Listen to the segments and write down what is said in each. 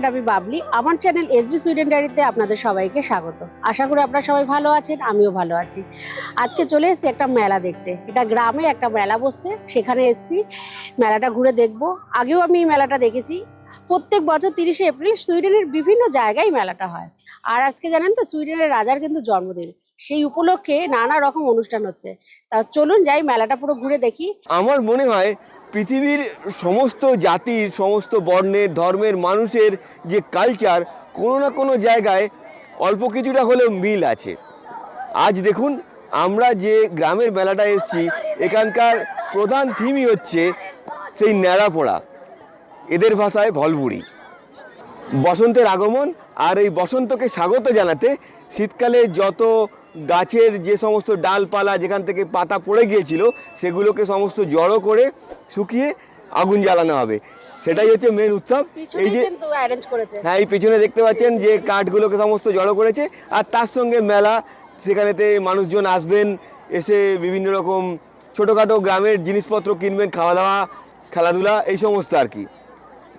নমস্কার আমি বাবলি, আমার চ্যানেল এসবি সুইডেন ডায়েরিতে আপনাদের সবাইকে স্বাগত। আশা করি আপনারা সবাই ভালো আছেন, আমিও ভালো আছি। আজকে চলে এসেছি একটা মেলা দেখতে। এটা গ্রামে একটা মেলা বসছে, সেখানে এসেছি, মেলাটা ঘুরে দেখব। আগেও আমি এই মেলাটা দেখেছি। প্রত্যেক বছর তিরিশে এপ্রিল সুইডেনের বিভিন্ন জায়গায় মেলাটা হয়। আর আজকে জানেন তো, সুইডেনের রাজার কিন্তু জন্মদিন। সেই উপলক্ষে নানা রকম অনুষ্ঠান হচ্ছে। তা চলুন যাই, মেলাটা পুরো ঘুরে দেখি। আমার মনে হয় পৃথিবীর সমস্ত জাতির, সমস্ত বর্ণের, ধর্মের, মানুষের যে কালচার কোনো না কোনো জায়গায় অল্প কিছুটা হলেও মিল আছে। আজ দেখুন, আমরা যে গ্রামের মেলাটা এসেছি, এখানকার প্রধান থিমই হচ্ছে সেই ন্যাড়াপোড়া এদের ভাষায় ভলভুড়ি। বসন্তের আগমন, আর এই বসন্তকে স্বাগত জানাতে শীতকালে যত গাছের যে সমস্ত ডালপালা যেখান থেকে পাতা পড়ে গিয়েছিল সেগুলোকে সমস্ত জড়ো করে শুকিয়ে আগুন জ্বালানো হবে। সেটাই হচ্ছে মেন উৎসব। এই যে হ্যাঁ এই পেছনে দেখতে পাচ্ছেন যে কাঠগুলোকে সমস্ত জড়ো করেছে আর তার সঙ্গে মেলা সেখানেতে মানুষজন আসবেন এসে বিভিন্ন রকম ছোটোখাটো গ্রামের জিনিসপত্র কিনবেন খাওয়া দাওয়া খেলাধুলা এই সমস্ত আর কি।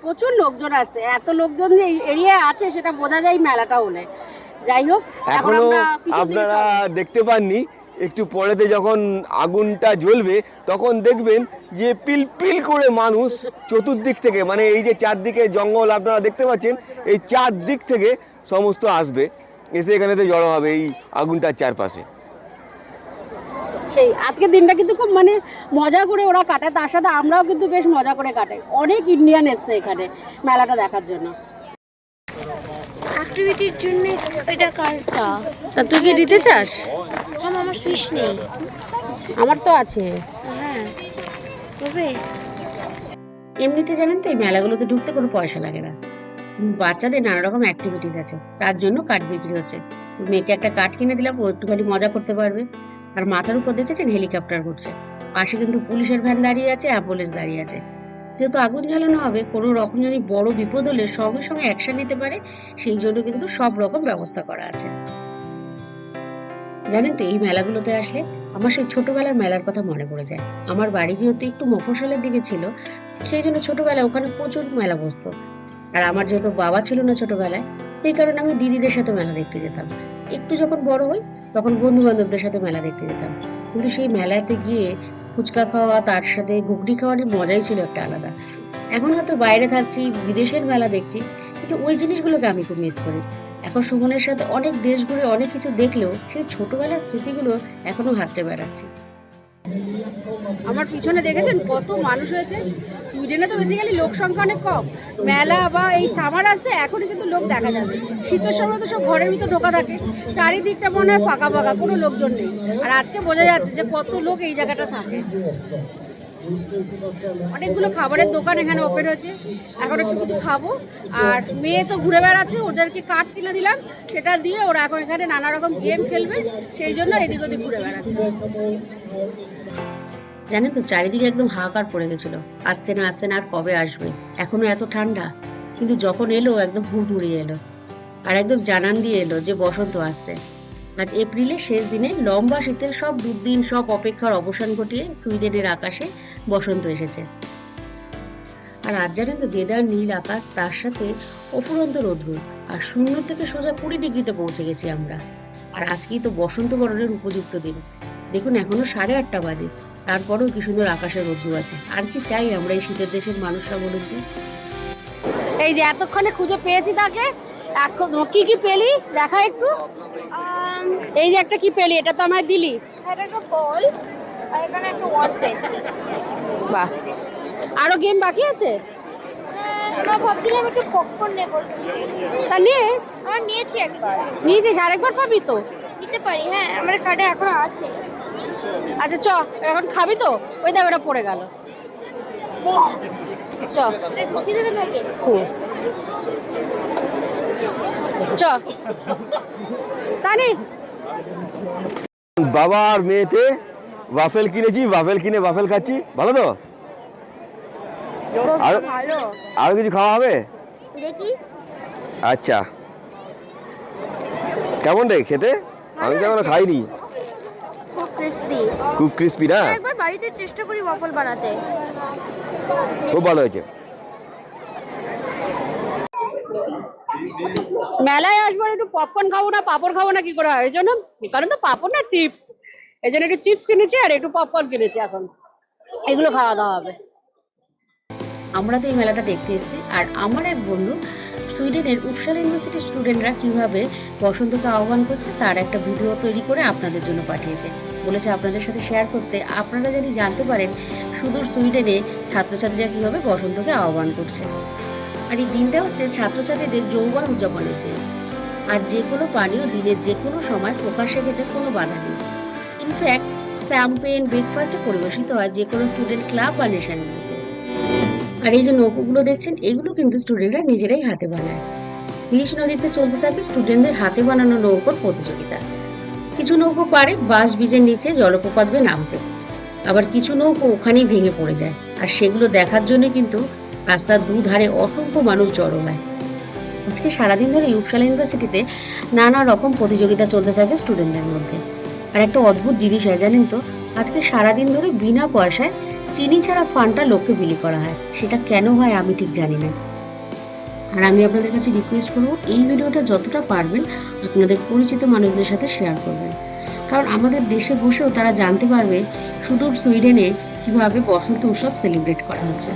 প্রচুর লোকজন আসছে এত লোকজন যে এই এরিয়ায় আছে সেটা বোঝা যায় মেলাটা হলে যাই হোক এখনও আপনারা দেখতে পাননি একটু পরেতে যখন আগুনটা জ্বলবে তখন দেখবেন যে পিল পিল করে মানুষ চতুর্দিক থেকে মানে এই যে চারদিকে জঙ্গল আপনারা দেখতে পাচ্ছেন এই চারদিক থেকে সমস্ত আসবে। এসে এখানেতে জড়ো হবে এই আগুনটার চারপাশে। সেই আজকের দিনটা কিন্তু খুব মানে মজা করে ওরা কাটায় তার সাথে আমরাও কিন্তু বেশ মজা করে কাটাই। অনেক ইন্ডিয়ান এসছে এখানে মেলাটা দেখার জন্য। অ্যাক্টিভিটির জন্য এটা কার্ডটা তা তুই কি দিতে চাস? হ্যাঁ আমার ফিশ নেই। আমার তো আছে। হ্যাঁ তবে। এমনিতে জানেন তো এই মেলাগুলোতে ঢুকতে কোনো পয়সা লাগে না। বাচ্চাদের নানা রকম অ্যাক্টিভিটিস আছে। তার জন্য কাঠ বিক্রি হচ্ছে। মেয়েকে একটা কাঠ কিনে দিলাম ও একটুখানি মজা করতে পারবে। আর মাথার উপর দেখেছেন? হেলিকপ্টার ঘুরছে। পাশে কিন্তু পুলিশের ভ্যান দাঁড়িয়ে আছে অ্যাম্বুলেন্স দাঁড়িয়ে আছে। যেহেতু আগুন জ্বালানো হবে, কোনো রকম যদি বড় বিপদ হলে সঙ্গে সঙ্গে অ্যাকশন নিতে পারে, সেই জন্য কিন্তু সব রকম ব্যবস্থা করা আছে। জানেন তো, এই মেলাগুলোতে আসলে আমার সেই ছোটবেলার মেলার কথা মনে পড়ে যায়। আমার বাড়ি যেহেতু একটু মফস্বলের দিকে ছিল, সেই জন্য ছোটবেলায় ওখানে প্রচুর মেলা বসতো। আর আমার যেহেতু বাবা ছিল না ছোটবেলায় এই কারণে আমি দিদিদের সাথে মেলা দেখতে যেতাম। একটু যখন বড় হই, তখন বন্ধু বান্ধবদের সাথে মেলা দেখতে যেতাম। কিন্তু সেই মেলাতে গিয়ে ফুচকা খাওয়া, তার সাথে ঘুগনি খাওয়ার মজাই ছিল একটা আলাদা। এখন হয়তো বাইরে থাকছি, বিদেশের মেলা দেখছি, কিন্তু ওই জিনিসগুলোকে আমি খুব মিস করি। এখন সুমনের সাথে অনেক দেশ ঘুরে অনেক কিছু দেখলেও সেই ছোটবেলার স্মৃতিগুলো এখনও হাতড়ে বেড়াচ্ছি। আমার পিছনে দেখেছেন কত মানুষ হয়েছে? সুইডেনে তো বেসিক্যালি লোক সংখ্যা অনেক কম। মেলা বা এই সামার আসছে, এখনই কিন্তু লোক দেখা যাবে। শীতের সময় তো সব ঘরের ভিতর ঢোকা থাকে। চারিদিকটা মনে হয় ফাঁকা ফাঁকা, কোনো লোকজন নেই। আর আজকে বোঝা যাচ্ছে যে কত লোক এই জায়গাটা থাকে। অনেকগুলো খাবারের দোকান এখানে ওপেন হয়েছে। এখন একটু কিছু খাব। আর মেয়ে তো ঘুরে বেড়াচ্ছে, ওদেরকে কাঠ কিনে দিলাম। সেটা দিয়ে ওরা এখন এখানে নানা রকম গেম খেলবে, সেই জন্য এদিক ওদিক ঘুরে বেড়াচ্ছে। জানেন তো, চারিদিকে একদম হাহাকার পড়ে গেছিল। আসছে না আসছে না, আর কবে আসবে? এখনও এত ঠান্ডা। কিন্তু যখন এলো, একদম হুড়মুড়িয়ে এলো। আর একদম জানান দিয়ে এলো যে বসন্ত আসছে। আজ এপ্রিলের শেষ দিনে লম্বা শীতের সব দুর্দিন সব অপেক্ষার অবসান ঘটিয়ে সুইডেনের আকাশে বসন্ত এসেছে। আর আজ জানেন তো দেদার নীল আকাশ তার সাথে অফুরন্ত রৌদ্র আর শূন্য থেকে সোজা কুড়ি ডিগ্রিতে পৌঁছে গেছি আমরা। আর আজকেই তো বসন্ত বরণের উপযুক্ত দিন। দেখুন এখনও সাড়ে আটটা বাজে। তারপরেও কি সুন্দর আকাশের রোদ্দু আছে। আর কি চাই আমরা এই শীতের দেশের মানুষরা বলুন তো? এই যে এতক্ষণে খুঁজে পেয়েছি তাকে। এখন কি কি পেলি? দেখা একটু। এই যে একটা কি পেলি? এটা তো আমায় দিলি। এটা একটা বল। এখানে একটা ওয়ান পেয়েছি বাহ। আরও গেম বাকি আছে? আমরা ভাবছিলাম একটু পপকর্ন নেব। তা আমরা নিয়েছি একবার। নিয়েছিস? আরেকবার পাবি তো? নিতে পারি হ্যাঁ আমার কার্ডে এখনও আছে। আচ্ছা চ এখন খাবি তো? ওই পড়ে গেল। চ। চ। তানি। বাবা আর মেয়েতে ওয়াফেল কিনেছি ওয়াফেল কিনে ওয়াফেল খাচ্ছি। ভালো তো? আর আরও কিছু খাওয়া হবে? দেখি। আচ্ছা। কেমন রে খেতে? আমি তো এখনও খাইনি। খুব ক্রিস্পি না? একবার বাড়িতে চেষ্টা করি ওয়াফল বানাতে। খুব ভালো হয়েছে। মেলায় আসব একটু পপকর্ন খাব না পাপড় খাব না কি করে হয়? এই জন্য কারণ তো পাপড় না চিপস এই জন্য একটু চিপস কিনেছি আর একটু পপকর্ন কিনেছি এখন। এগুলো খাওয়া দাওয়া হবে। আমরা তো এই মেলাটা দেখতে এসেছি আর আমার এক বন্ধু সুইডেনের উপসালা ইউনিভার্সিটির স্টুডেন্টরা কীভাবে বসন্তকে আহ্বান করছে তার একটা ভিডিও তৈরি করে আপনাদের জন্য পাঠিয়েছে। বলেছে আপনাদের সাথে শেয়ার করতে আপনারা যদি জানতে পারেন সুদূর সুইডেনে ছাত্রছাত্রীরা কীভাবে বসন্তকে আহ্বান করছে। আর এই দিনটা হচ্ছে ছাত্রছাত্রীদের যৌবন উদযাপনের দিন। আর যে কোনো পানীয় দিনের যে কোনো সময় প্রকাশ্যে খেতে কোনো বাধা নেই। ইনফ্যাক্ট শ্যাম্পেন ব্রেকফাস্টে পরিবেশিত হয় যে কোনো স্টুডেন্ট ক্লাব বা নেশানগুলিতে আর এই যে নৌকোগুলো দেখছেন, এগুলো কিন্তু স্টুডেন্টরা নিজেরাই হাতে বানায়। নীশ নদীতে চলতে থাকে স্টুডেন্টদের হাতে বানানো নৌকোর প্রতিযোগিতা। কিছু নৌকো পারে বাঁশ বীজের নিচে জলপ্রপাত বেয়ে নামতে। আবার কিছু নৌকো ওখানেই ভেঙে পড়ে যায়। আর সেগুলো দেখার জন্য কিন্তু রাস্তার দুধারে অসংখ্য মানুষ জড়ো হয়। আজকে সারাদিন ধরে ইউপসালা ইউনিভার্সিটিতে নানা রকম প্রতিযোগিতা চলতে থাকে স্টুডেন্টদের মধ্যে। আর একটা অদ্ভুত জিনিস হয়, জানেন তো? আজকে সারাদিন ধরে বিনা পয়সায় চিনি ছাড়া ফান্ডটা লোককে বিলি করা হয়। সেটা কেন হয় আমি ঠিক জানি না। আর আমি আপনাদের কাছে রিকোয়েস্ট করব, এই ভিডিওটা যতটা পারবেন আপনাদের পরিচিত মানুষদের সাথে শেয়ার করবেন। কারণ আমাদের দেশে বসেও তারা জানতে পারবে সুদূর সুইডেনে কীভাবে বসন্ত উৎসব সেলিব্রেট করা হচ্ছে।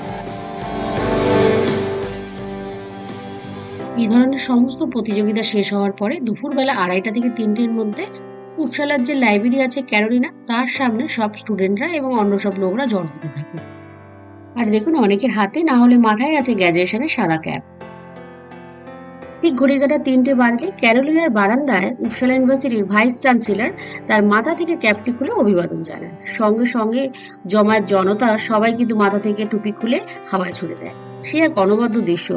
এই ধরনের সমস্ত প্রতিযোগিতা শেষ হওয়ার পরে দুপুরবেলা আড়াইটা থেকে তিনটের মধ্যে উপসালার যে লাইব্রেরি আছে ক্যারোলিনা, তার সামনে সব স্টুডেন্টরা এবং অন্য সব লোকরা জড় হতে থাকে। আর দেখুন, অনেকের হাতে না হলে মাথায় আছে গ্র্যাজুয়েশনের সাদা ক্যাপ ঠিক ঘড়ি কাটা তিনটে বাজলে ক্যারোলিনার বারান্দায় উপসালা ইউনিভার্সিটির ভাইস চ্যান্সেলর তার মাথা থেকে ক্যাপটি খুলে অভিবাদন জানান সঙ্গে সঙ্গে জমায়েত জনতা সবাই কিন্তু মাথা থেকে টুপি খুলে হাওয়ায় ছুড়ে দেয়। সে এক অনবদ্য দৃশ্য।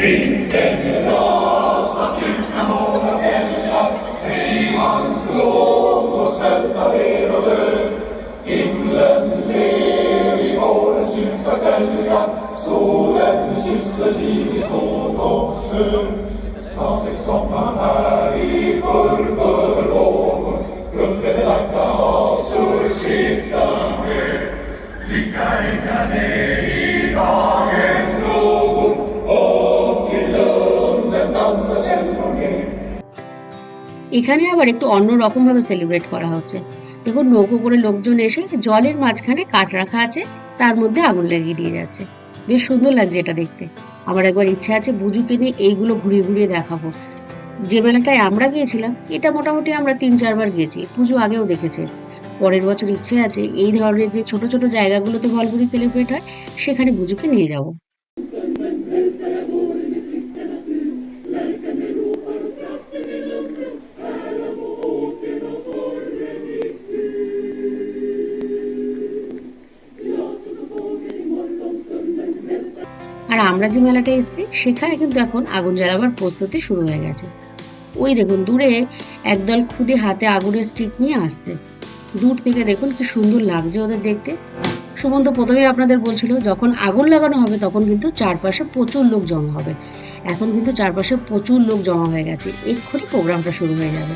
Vinden rasat ut med många fälgar, riv hans plån och svälta ner och dö. Himlen ler i vårens ljusa kvällar, solen kysser liv i skål och sjö. Snart är sommaren här i Burberå. এখানে আবার একটু অন্য রকম ভাবে celebrate করা হচ্ছে। দেখুন, নৌকো করে লোকজন এসে জলের মাঝখানে কাঠ রাখা আছে, তার মধ্যে আগুন লাগিয়ে দিয়ে যাচ্ছে। বেশ সুন্দর লাগছে এটা দেখতে। আমার একবার ইচ্ছা আছে বুজুকে নিয়ে এইগুলো ঘুরিয়ে ঘুরিয়ে দেখাবো। যে মেলাটায় আমরা গিয়েছিলাম, এটা মোটামুটি আমরা তিন চারবার গিয়েছি, পুজো আগেও দেখেছে। পরের বছর ইচ্ছে আছে এই ধরনের যে ছোট ছোট জায়গাগুলোতে ভলপুরি সেলিব্রেট হয়, সেখানে বুজুকে নিয়ে যাব। আমরা যে মেলাটা এসেছি, সেখানে কিন্তু এখন আগুন জ্বালাবার প্রস্তুতি শুরু হয়ে গেছে। ওই দেখুন, দূরে একদল খুদে হাতে আগুনের স্টিক নিয়ে আসছে। দূর থেকে দেখুন কি সুন্দর লাগছে ওদের দেখতে। সুমন্ত প্রথমেই আপনাদের বলছিল, যখন আগুন লাগানো হবে, তখন কিন্তু চারপাশে প্রচুর লোক জমা হবে। এখন কিন্তু চারপাশে প্রচুর লোক জমা হয়ে গেছে। এক্ষুনি প্রোগ্রামটা শুরু হয়ে যাবে।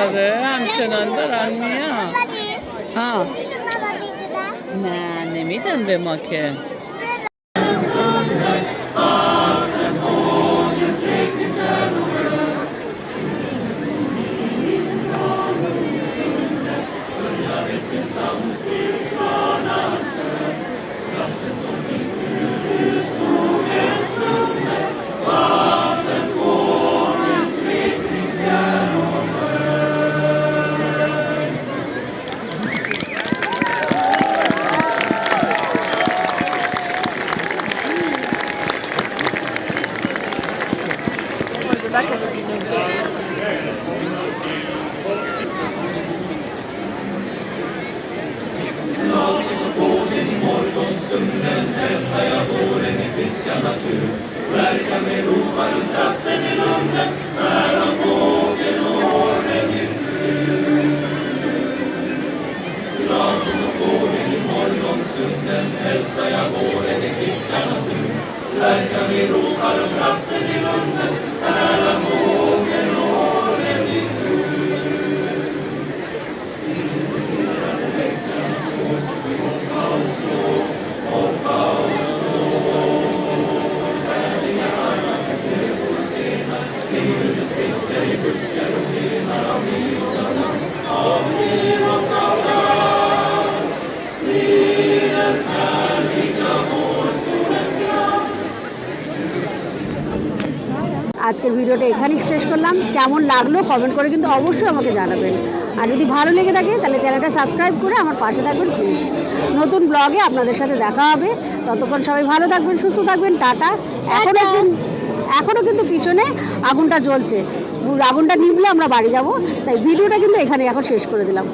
آره همچنان دارن میان. ها نه نمیدن به ما که. Yeah. আজকের ভিডিওটা এখানেই শেষ করলাম। কেমন লাগল কমেন্ট করে কিন্তু অবশ্যই আমাকে জানাবেন। আর যদি ভালো লেগে থাকে তাহলে চ্যানেলটা সাবস্ক্রাইব করে আমার পাশে থাকবেন প্লিজ নতুন ব্লগে আপনাদের সাথে দেখা হবে। ততক্ষণ সবাই ভালো থাকবেন সুস্থ থাকবেন টাটা। এখনও এখনও কিন্তু পিছনে আগুনটা জ্বলছে। আগুনটা নিভলে আমরা বাড়ি যাব। তাই ভিডিওটা কিন্তু এখানে এখন শেষ করে দিলাম।